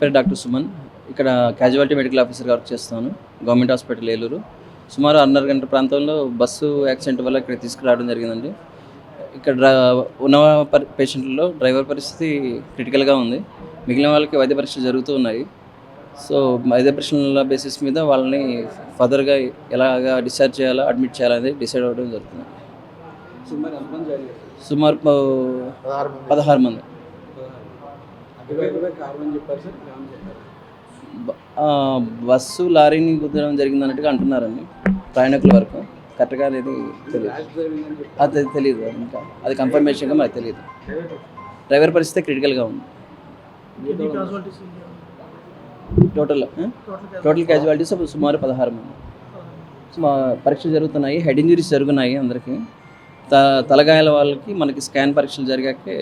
పేరు డాక్టర్ సుమన్. ఇక్కడ casualty medical ఆఫీసర్గా వర్క్ చేస్తాను. Government hospital Eluru. సుమారు ఆరున్నర గంటల ప్రాంతంలో బస్సు యాక్సిడెంట్ వల్ల ఇక్కడ తీసుకురావడం జరిగిందండి. ఇక్కడ ఉన్న పేషెంట్లలో డ్రైవర్ పరిస్థితి క్రిటికల్గా ఉంది. మిగిలిన వాళ్ళకి వైద్య పరీక్షలు జరుగుతూ ఉన్నాయి. సో వైద్య పరీక్షల బేసిస్ మీద వాళ్ళని ఫర్దర్గా ఎలాగా డిశ్చార్జ్ చేయాలా అడ్మిట్ చేయాలనేది డిసైడ్ అవ్వడం జరుగుతుంది. సుమారు పదహారు మంది. బస్సు లారీని గుద్దడం జరిగిందన్నట్టుగా అంటున్నారండి. ప్రయాణికుల వరకు. కరెక్ట్గా అనేది తెలియదు అది తెలియదు ఇంకా అది కన్ఫర్మేషన్గా మనకు తెలియదు డ్రైవర్ పరిస్థితి క్రిటికల్గా ఉంది. టోటల్? టోటల్ క్యాజువాలిటీస్ సుమారు పదహారు మంది. మా పరీక్షలు జరుగుతున్నాయి. హెడ్ ఇంజరీస్ జరుగుతున్నాయి అందరికీ. త తలగాయాల వాళ్ళకి మనకి స్కాన్ పరీక్షలు జరిగాకే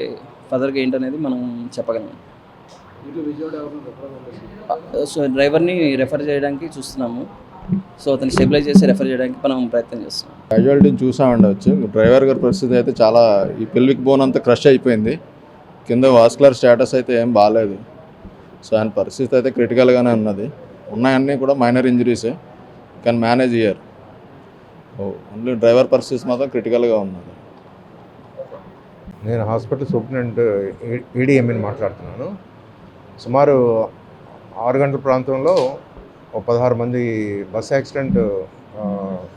ఫర్దర్గా ఏంటనేది మనం చెప్పగలం. సో డ్రైవర్ని రెఫర్ చేయడానికి చూస్తున్నాము. సో అతన్ని స్టెబిలైజ్ చేసి రెఫర్ చేయడానికి మనం ప్రయత్నం చేస్తున్నాం. క్యాజువాలిటీని చూసా ఉండవచ్చు డ్రైవర్ గారి పరిస్థితి అయితే చాలా ఈ పెల్విక్ బోన్ అంతా క్రష్ అయిపోయింది. కింద వాస్కులర్ స్టేటస్ అయితే ఏం బాగాలేదు సో ఆయన పరిస్థితి అయితే క్రిటికల్గానే ఉన్నది. ఉన్నాయన్నీ కూడా మైనర్ ఇంజరీసే కానీ మేనేజ్ ఇయర్ ఓన్లీ డ్రైవర్ పరిస్థితి మాత్రం క్రిటికల్గా ఉన్నది. నేను హాస్పిటల్ సూపరింటెండెంట్ ఈడిఎంని మాట్లాడుతున్నాను. సుమారు ఆరు గంటల ప్రాంతంలో ఒక పదహారు మంది బస్ యాక్సిడెంట్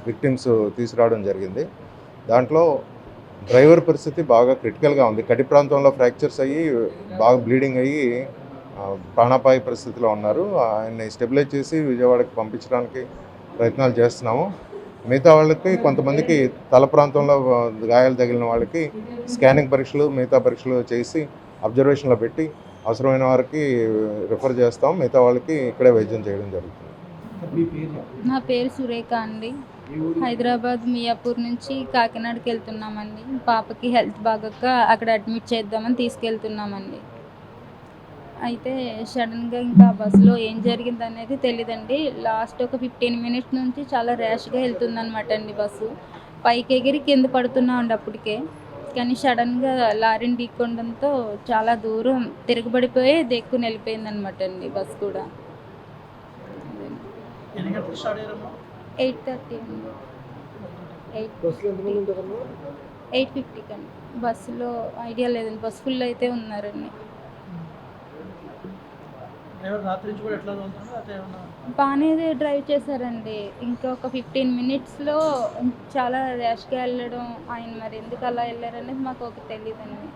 విక్టిమ్స్ తీసుకురావడం జరిగింది. దాంట్లో డ్రైవర్ పరిస్థితి బాగా క్రిటికల్గా ఉంది. కటి ప్రాంతంలో ఫ్రాక్చర్స్ అయ్యి బాగా బ్లీడింగ్ అయ్యి ప్రాణాపాయ పరిస్థితిలో ఉన్నారు. ఆయన్ని స్టెబిలైజ్ చేసి విజయవాడకి పంపించడానికి ప్రయత్నాలు చేస్తున్నాము. మిగతా వాళ్ళకి కొంతమందికి తల ప్రాంతంలో గాయాలు తగిలిన వాళ్ళకి స్కానింగ్ పరీక్షలు మిగతా పరీక్షలు చేసి అబ్జర్వేషన్లో పెట్టి అవసరమైన వారికి రిఫర్ చేస్తాం. మిగతా వాళ్ళకి ఇక్కడే వైద్యం చేయడం జరుగుతుంది. నా పేరు సురేఖ అండి. హైదరాబాద్ మియాపూర్ నుంచి కాకినాడకి వెళ్తున్నామండి. పాపకి హెల్త్ బాగోక అక్కడ అడ్మిట్ చేద్దామని తీసుకెళ్తున్నామండి. అయితే సడన్గా ఇంకా బస్సులో ఏం జరిగింది అనేది తెలియదండి లాస్ట్ ఒక ఫిఫ్టీన్ మినిట్స్ నుంచి చాలా ర్యాష్గా వెళ్తుందన్నమాట అండి బస్సు. పైకి ఎగిరి కింద పడుతున్నామండి అప్పటికే. కానీ సడన్గా లారీని ఢీకొనడంతో చాలా దూరం తిరగబడిపోయి దెక్కుని వెళ్ళిపోయింది అనమాట అండి బస్ కూడా. ఎయిట్ థర్టీ అండి. ఎయిట్ ఫిఫ్టీకి అండి బస్సులో ఐడియా లేదండి. బస్ ఫుల్ అయితే ఉన్నారండి. బాగానే డ్రైవ్ చేశారండి. ఇంకా ఒక ఫిఫ్టీన్ మినిట్స్లో చాలా ర్యాష్గా వెళ్ళడం ఆయన మరి ఎందుకు అలా వెళ్ళారనేది మాకు ఒక తెలియదండి